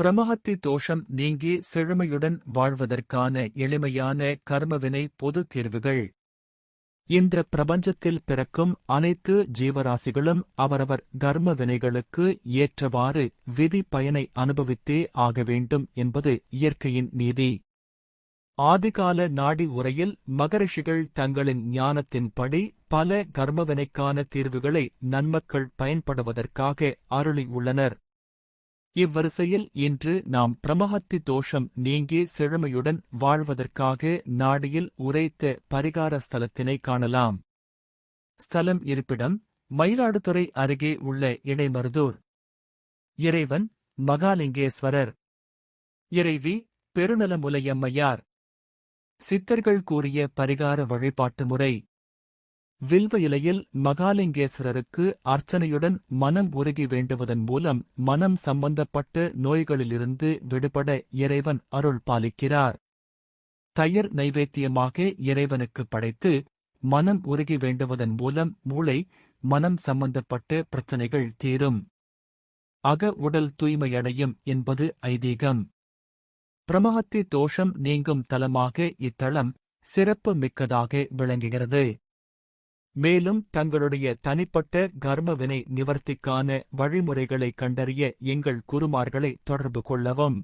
பிரமஹத்தி தோஷம் நீங்கி செழுமையுடன் வாழ்வதற்கான எளிமையான கர்மவினை பொது தீர்வுகள். இந்த பிரபஞ்சத்தில் பிறக்கும் அனைத்து ஜீவராசிகளும் அவரவர் கர்ம வினைகளுக்கு ஏற்றவாறு விதி பயனை அனுபவித்தே ஆக வேண்டும் என்பது இயற்கையின் நீதி. ஆதிகால நாடி உரையில் மகரிஷிகள் தங்களின் ஞானத்தின்படி பல கர்மவினைக்கான தீர்வுகளை நன்மக்கள் பயன்படுவதற்காக அருளி உள்ளனர். இவ்வரிசையில் இன்று நாம் பிரமஹத்தி தோஷம் நீங்கி செழுமையுடன் வாழ்வதற்காக நாடியில் உரைத்த பரிகார ஸ்தலத்தினை காணலாம். ஸ்தலம் இருப்பிடம் மயிலாடுதுறை அருகே உள்ள இடைமருதூர். இறைவன் மகாலிங்கேஸ்வரர். இறைவி பெருநலமுலையம்மையார். சித்தர்கள் கூறிய பரிகார வழிபாட்டு முறை. வில்வ இலையில் மகாலிங்கேஸ்வரருக்கு அர்ச்சனையுடன் மனம் உருகி வேண்டுவதன் மூலம் மனம் சம்பந்தப்பட்ட நோய்களிலிருந்து விடுபட இறைவன் அருள் பாலிக்கிறார். தயிர் நைவேத்தியமாக இறைவனுக்கு படைத்து மனம் உருகி வேண்டுவதன் மூலம் மூளை மனம் சம்பந்தப்பட்ட பிரச்சனைகள் தீரும். அக உடல் தூய்மையடையும் என்பது ஐதீகம். பிரமஹத்தி தோஷம் நீங்கும் தலமாக இத்தலம் சிறப்பு மிக்கதாக விளங்குகிறது. மேலும் தங்களுடைய தனிப்பட்ட கர்மவினை நிவர்த்திக்கான வழிமுறைகளை கண்டறிய எங்கள் குருமார்களை தொடர்பு கொள்ளவும்.